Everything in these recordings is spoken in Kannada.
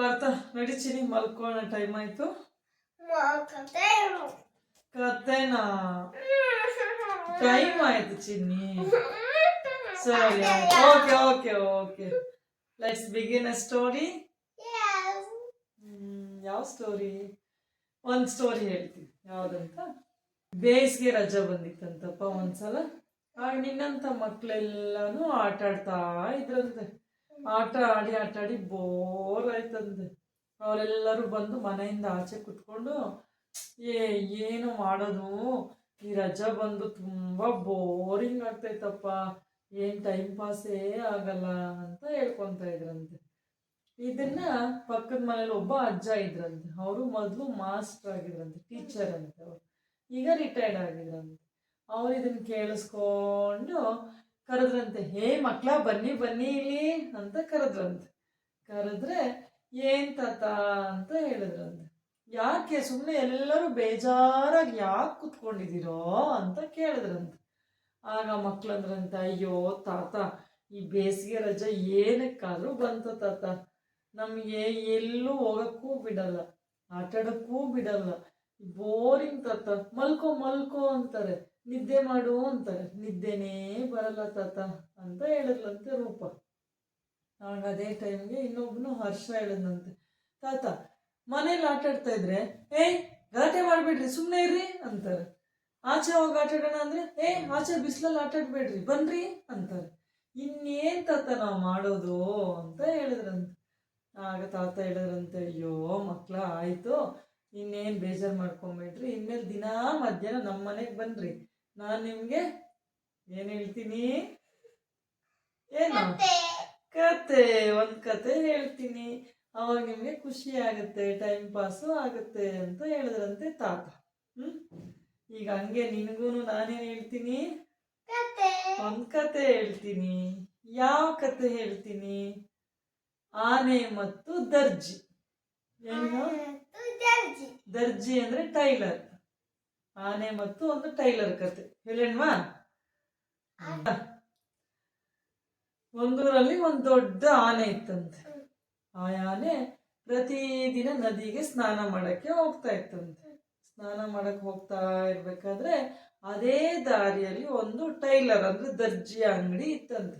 ಪಾರ್ಥ ನಡಿಚಿನಿ ಮಲ್ಕೋಣ ಟೈಮ್ ಆಯ್ತು. ಕತೆನಾ? ಟೈಮ್ ಆಯ್ತು ಚಿನ್ನಿ. ಸರಿ okay okay okay let's begin a story ಯಾವ ಸ್ಟೋರಿ ಒಂದ್ ಸ್ಟೋರಿ ಹೇಳ್ತೀನಿ. ಯಾವ್ದಂತ? ಬೇಸಿಗೆ ರಜಾ ಬಂದಿತ್ತಂತಪ್ಪ ಒಂದ್ಸಲ. ಆಗ ನಿನ್ನಂತ ಮಕ್ಳೆಲ್ಲಾನು ಆಟ ಆಡ್ತಾ ಇದ್ರಂತೆ. ಆಟ ಆಡಿ ಆಟ ಆಡಿ ಬೋರ್ ಆಯ್ತಂದೆ ಅವರೆಲ್ಲರೂ ಬಂದು ಮನೆಯಿಂದ ಆಚೆ ಕುತ್ಕೊಂಡು, ಏ, ಏನು ಮಾಡೋದು? ಈ ರಜಾ ಬಂದು ತುಂಬ ಬೋರಿಂಗ್ ಆಗ್ತೈತಪ್ಪ. ಏನು ಟೈಮ್ ಪಾಸೇ ಆಗಲ್ಲ ಅಂತ ಹೇಳ್ಕೊಂತ ಇದ್ರಂತೆ. ಇದನ್ನ ಪಕ್ಕದ ಮನೇಲಿ ಒಬ್ಬ ಅಜ್ಜ ಇದ್ರಂತೆ. ಅವರು ಮೊದಲು ಮಾಸ್ಟರ್ ಆಗಿದ್ರಂತೆ ಟೀಚರ್ ಅಂತ ಅವರು. ಈಗ ರಿಟೈರ್ಡ್ ಆಗಿದ್ರಂತೆ. ಅವ್ರು ಇದನ್ನ ಕೇಳಿಸ್ಕೊಂಡು ಕರೆದ್ರಂತೆ, ಹೇ ಮಕ್ಳ, ಬನ್ನಿ ಬನ್ನಿ ಇಲ್ಲಿ ಅಂತ ಕರೆದ್ರಂತೆ. ಕರೆದ್ರೆ, ಏನ್ ತಾತ ಅಂತ ಹೇಳಿದ್ರಂತೆ. ಯಾಕೆ ಸುಮ್ಮನೆ ಎಲ್ಲರೂ ಬೇಜಾರಾಗಿ ಯಾಕೆ ಕುತ್ಕೊಂಡಿದ್ದೀರೋ ಅಂತ ಕೇಳಿದ್ರಂತೆ. ಆಗ ಮಕ್ಳಂದ್ರಂತೆ, ಅಯ್ಯೋ ತಾತ, ಈ ಬೇಸಿಗೆ ರಜೆ ಏನಕ್ಕಾದ್ರೂ ಬಂತು ತಾತ. ನಮಗೆ ಎಲ್ಲೂ ಹೋಗಕ್ಕೂ ಬಿಡಲ್ಲ, ಆಟಾಡಕ್ಕೂ ಬಿಡಲ್ಲ. ಬೋರಿಂಗ್ ತಾತ, ಮಲ್ಕೋ ಮಲ್ಕೋ ಅಂತಾರೆ. ನಿದ್ದೆ ಮಾಡು ಅಂತಾರೆ. ನಿದ್ದೆನೇ ಬರಲ್ಲ ತಾತ ಅಂತ ಹೇಳಿದ್ಲಂತೆ ರೂಪ. ಅವಾಗ ಅದೇ ಟೈಮ್ಗೆ ಇನ್ನೊಬ್ಬನು ಹರ್ಷ ಹೇಳಿದ್ನಂತೆ ತಾತ, ಮನೇಲಿ ಆಟ ಆಡ್ತಾ ಇದ್ರೆ ಏಯ್ ಗಲಾಟೆ ಮಾಡಬೇಡ್ರಿ ಸುಮ್ಮನೆ ಇರ್ರಿ ಅಂತಾರೆ. ಆಚೆ ಹೋಗಿ ಆಟ ಆಡೋಣ ಅಂದ್ರೆ, ಏ, ಆಚೆ ಬಿಸಿಲಲ್ಲಿ ಆಟ ಆಡ್ಬೇಡ್ರಿ, ಬನ್ರಿ ಅಂತಾರೆ. ಇನ್ನೇನ್ ತಾತ ನಾವು ಮಾಡೋದು ಅಂತ ಹೇಳಿದ್ರಂತೆ. ಆಗ ತಾತ ಹೇಳಿದ್ರಂತೆ, ಅಯ್ಯೋ, ಮಕ್ಳ, ಆಯ್ತು. ಇನ್ನೇನ್ ಬೇಜಾರು ಮಾಡ್ಕೊಂಬೇಡ್ರಿ. ಇನ್ಮೇಲೆ ದಿನಾ ಮಧ್ಯಾಹ್ನ ನಮ್ಮ ಮನೆಗೆ ಬನ್ರಿ. ನಾನು ನಿಮ್ಗೆ ಏನ್ ಹೇಳ್ತೀನಿ? ಏನು? ಕತೆ. ಒಂದ್ ಕತೆ ಹೇಳ್ತೀನಿ. ಅವಾಗ ನಿಮ್ಗೆ ಖುಷಿ ಆಗುತ್ತೆ ಟೈಮ್ ಪಾಸ್ ಆಗುತ್ತೆ ಅಂತ ಹೇಳಿದ್ರಂತೆ ತಾತ. ಹ್ಮ್? ಈಗ ಹಂಗೆ ನಿನಗೂನು ನಾನೇನ್ ಹೇಳ್ತೀನಿ? ಒಂದ್ ಕತೆ ಹೇಳ್ತೀನಿ. ಯಾವ ಕತೆ ಹೇಳ್ತೀನಿ? ಆನೆ ಮತ್ತು ದರ್ಜಿ. ಏನು ದರ್ಜಿ ಅಂದ್ರೆ ಟೈಲರ್. ಆನೆ ಮತ್ತು ಒಂದು ಟೈಲರ್ ಕತೆ. ಹೇಳೇಣ್ವಾ? ಒಂದೂರಲ್ಲಿ ಒಂದು ದೊಡ್ಡ ಆನೆ ಇತ್ತಂತೆ. ಆ ಆನೆ ಪ್ರತಿದಿನ ನದಿಗೆ ಸ್ನಾನ ಮಾಡಕ್ಕೆ ಹೋಗ್ತಾ ಇತ್ತಂತೆ. ಸ್ನಾನ ಮಾಡಕ್ಕೆ ಹೋಗ್ತಾ ಇರ್ಬೇಕಾದ್ರೆ ಅದೇ ದಾರಿಯಲ್ಲಿ ಒಂದು ಟೈಲರ್ ಅಂದ್ರೆ ದರ್ಜಿ ಅಂಗಡಿ ಇತ್ತಂತೆ.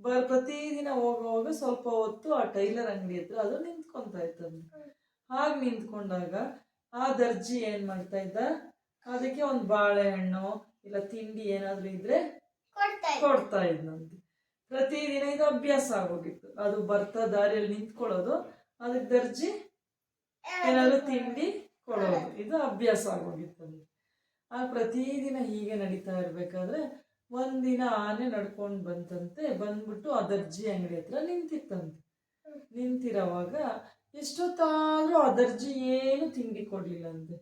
ಬರ್ ಪ್ರತಿದಿನ ಹೋಗುವಾಗ ಸ್ವಲ್ಪ ಹೊತ್ತು ಆ ಟೈಲರ್ ಅಂಗಡಿ ಹತ್ರ ಅದು ನಿಂತ್ಕೊಂತ ಇತ್ತಂತೆ. ಹಾಗೆ ನಿಂತ್ಕೊಂಡಾಗ ಆ ದರ್ಜಿ ಏನ್ ಮಾಡ್ತಾ ಇದ್ದ? ಅದಕ್ಕೆ ಒಂದು ಬಾಳೆಹಣ್ಣು ಇಲ್ಲ ತಿಂಡಿ ಏನಾದರೂ ಇದ್ರೆ ಕೊಡ್ತಾ ಇದ್ನಂತೆ. ಪ್ರತಿದಿನ ಇದು ಅಭ್ಯಾಸ ಆಗೋಗಿತ್ತು. ಅದು ಬರ್ತಾ ದಾರಿಯಲ್ಲಿ ನಿಂತ್ಕೊಳ್ಳೋದು ಅದಕ್ಕೆ ದರ್ಜಿ ಏನಾದರೂ ತಿಂಡಿ ಕೊಡೋದು. ಇದು ಅಭ್ಯಾಸ ಆಗೋಗಿತ್ತು ಅವ್ನಿಗೆ. ಆ ಪ್ರತಿದಿನ ಹೀಗೆ ನಡೀತಾ ಇರಬೇಕಾದ್ರೆ ಒಂದಿನ ಆನೆ ನಡ್ಕೊಂಡು ಬಂತಂತೆ ಬಂದ್ಬಿಟ್ಟು ಆ ದರ್ಜಿ ಅಂಗಡಿ ಹತ್ರ ನಿಂತಿತ್ತಂತೆ. ನಿಂತಿರೋವಾಗ ಎಷ್ಟೊತ್ತಾದರೂ ಆ ದರ್ಜಿ ಏನು ತಿಂಡಿ ಕೊಡ್ಲಿಲ್ಲಂತೆ.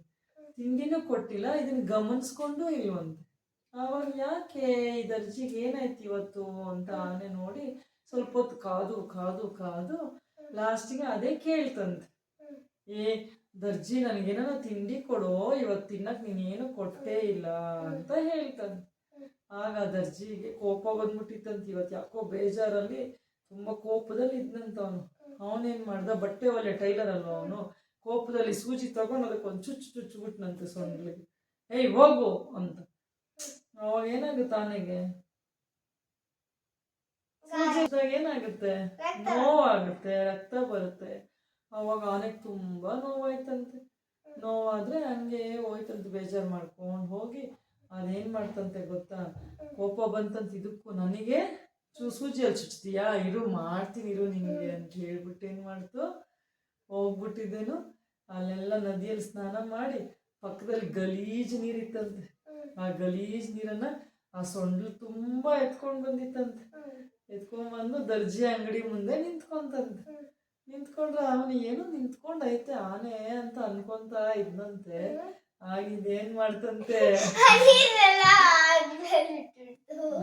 ತಿಂಡಿನೂ ಕೊಟ್ಟಿಲ್ಲ, ಇದನ್ನ ಗಮನಿಸ್ಕೊಂಡು ಇಲ್ವಂತೆ. ಅವಾಗ ಯಾಕೆ ದರ್ಜಿಗೆ ಏನಾಯ್ತು ಇವತ್ತು ಅಂತ ಆನೆ ನೋಡಿ ಸ್ವಲ್ಪ ಹೊತ್ತು ಕಾದು ಕಾದು ಕಾದು ಲಾಸ್ಟಿಗೆ ಅದೇ ಕೇಳ್ತಂತೆ. ಏ ದರ್ಜಿ ನನಗೇನೋ ತಿಂಡಿ ಕೊಡೋ ಇವತ್ತು ತಿನ್ನಕ್ ನೀನೇನು ಕೊಟ್ಟೇ ಇಲ್ಲ ಅಂತ ಹೇಳ್ತಂತೆ. ಆಗ ದರ್ಜಿಗೆ ಕೋಪ ಬಂದ್ಬಿಟ್ಟಿತ್ತಂತ. ಇವತ್ತು ಯಾಕೋ ಬೇಜಾರಲ್ಲಿ ತುಂಬಾ ಕೋಪದಲ್ಲಿ ಇದ್ನಂತ ಅವನು ಅವನೇನು ಮಾಡ್ದ? ಬಟ್ಟೆ ಒಲೆ, ಟೈಲರ್ ಅಲ್ವ ಅವನು? ಕೋಪದಲ್ಲಿ ಸೂಜಿ ತಗೊಂಡು ಅದಕ್ಕೆ ಒಂದು ಚುಚ್ಚು ಚುಚ್ಚಿಬಿಟ್ನಂತೆ ಸೊಂಡ್ಲಿಗೆ ಏಯ್ ಹೋಗು ಅಂತ. ಅವಾಗ ಏನಾಗುತ್ತೆ ಆನೆಗೆ? ಏನಾಗುತ್ತೆ? ನೋವಾಗುತ್ತೆ ರಕ್ತ ಬರುತ್ತೆ. ಅವಾಗ ಆನೆಗೆ ತುಂಬಾ ನೋವಾಯ್ತಂತೆ. ನೋವಾದ್ರೆ ಹಂಗೆ ಹೋಯ್ತಂತೆ ಬೇಜಾರು ಮಾಡ್ಕೊಂಡು ಹೋಗಿ ಅದೇನ್ ಮಾಡ್ತಂತೆ ಗೊತ್ತಾ? ಕೋಪ ಬಂತಂತ ಇದಕ್ಕೂ. ನನಗೆ ಚೂ ಸೂಜಿಯಲ್ಲಿ ಚುಚ್ತೀಯಾ? ಇರು ಮಾಡ್ತೀನಿ ಇರು ನಿನಗೆ ಅಂತ ಹೇಳ್ಬಿಟ್ಟು ಏನು ಮಾಡ್ತು? ಹೋಗ್ಬಿಟ್ಟಿದ್ದೇನು. ಅಲ್ಲೆಲ್ಲ ನದಿಯಲ್ಲಿ ಸ್ನಾನ ಮಾಡಿ ಪಕ್ಕದಲ್ಲಿ ಗಲೀಜ್ ನೀರಿತ್ತಂತೆ. ಆ ಗಲೀಜ್ ನೀರನ್ನ ಆ ಸೊಂಡ್ಲು ತುಂಬಾ ಎತ್ಕೊಂಡು ಬಂದಿತ್ತಂತೆ. ಎತ್ಕೊಂಡ್ ಬಂದು ದರ್ಜಿ ಅಂಗಡಿ ಮುಂದೆ ನಿಂತ್ಕೊಂತಂತೆ. ನಿಂತ್ಕೊಂಡ್ರೆ ಅವನು ಏನು ನಿಂತ್ಕೊಂಡೈತೆ ಆನೆ ಅಂತ ಅನ್ಕೊಂತ ಇದ್ನಂತೆ. ಆಗಿದೇನ್ ಮಾಡ್ತಂತೆ?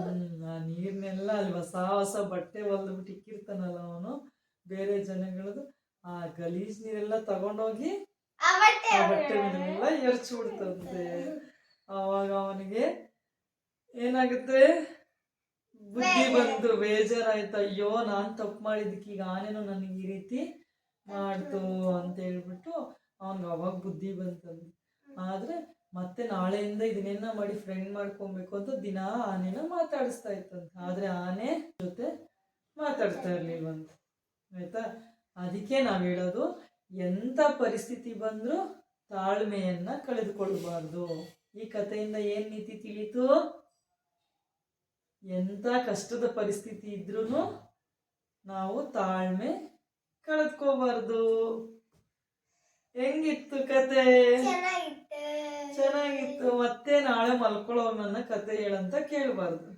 ಹ್ಮ್, ಆ ನೀರ್ನೆಲ್ಲ ಅಲ್ಲಿ ಹೊಸ ಹೊಸ ಬಟ್ಟೆ ಹೊಲ್ದ್ಬಿಟ್ಟು ಇಕ್ಕಿರ್ತಾನಲ್ಲ ಅವನು. ಬೇರೆ ಜನಗಳದು. ಆ ಗಲೀಜ್ ನೀರೆಲ್ಲ ತಗೊಂಡೋಗಿ ಆ ಬಟ್ಟೆ ಮೇಲೆಲ್ಲ ಎರಚ್ಬಿಡ್ತಂತೆ ಅವಾಗ ಅವನಿಗೆ ಏನಾಗುತ್ತೆ? ಬುದ್ಧಿ ಬಂತು ಬೇಜಾರಾಯ್ತು. ಅಯ್ಯೋ ನಾನ್ ತಪ್ಪು ಮಾಡಿದ್ದಕ್ಕೆ ಈಗ ಆನೇನು ನನಗೆ ಈ ರೀತಿ ಮಾಡ್ತು ಅಂತ ಹೇಳ್ಬಿಟ್ಟು ಅವ್ನಿಗೆ ಅವಾಗ ಬುದ್ಧಿ ಬಂತಂದು ಆದ್ರೆ ಮತ್ತೆ ನಾಳೆಯಿಂದ ಇದನ್ನೆಲ್ಲ ಮಾಡಿ ಫ್ರೆಂಡ್ ಮಾಡ್ಕೊಬೇಕು ಅಂತ ದಿನ ಆನೆನ ಮಾತಾಡಿಸ್ತಾ ಇತ್ತಂತ. ಆದ್ರೆ ಆನೆ ಜೊತೆ ಮಾತಾಡ್ತಾ ಇರ್ಲಿಲ್ವಂತ. ಆಯ್ತಾ? ಅದಕ್ಕೆ ನಾವು ಹೇಳೋದು ಎಂಥ ಪರಿಸ್ಥಿತಿ ಬಂದರೂ ತಾಳ್ಮೆಯನ್ನು ಕಳೆದುಕೊಳ್ಳಬಾರ್ದು ಈ ಕಥೆಯಿಂದ ಏನು ನೀತಿ ತಿಳಿತು? ಎಂಥ ಕಷ್ಟದ ಪರಿಸ್ಥಿತಿ ಇದ್ರೂ ನಾವು ತಾಳ್ಮೆ ಕಳೆದ್ಕೋಬಾರ್ದು ಹೆಂಗಿತ್ತು ಕತೆ ಚೆನ್ನಾಗಿತ್ತು. ಮತ್ತೆ ನಾಳೆ ಮಲ್ಕೊಳ್ಳೋ ನನ್ನ ಕತೆ ಹೇಳಂತ ಕೇಳಬಾರ್ದು.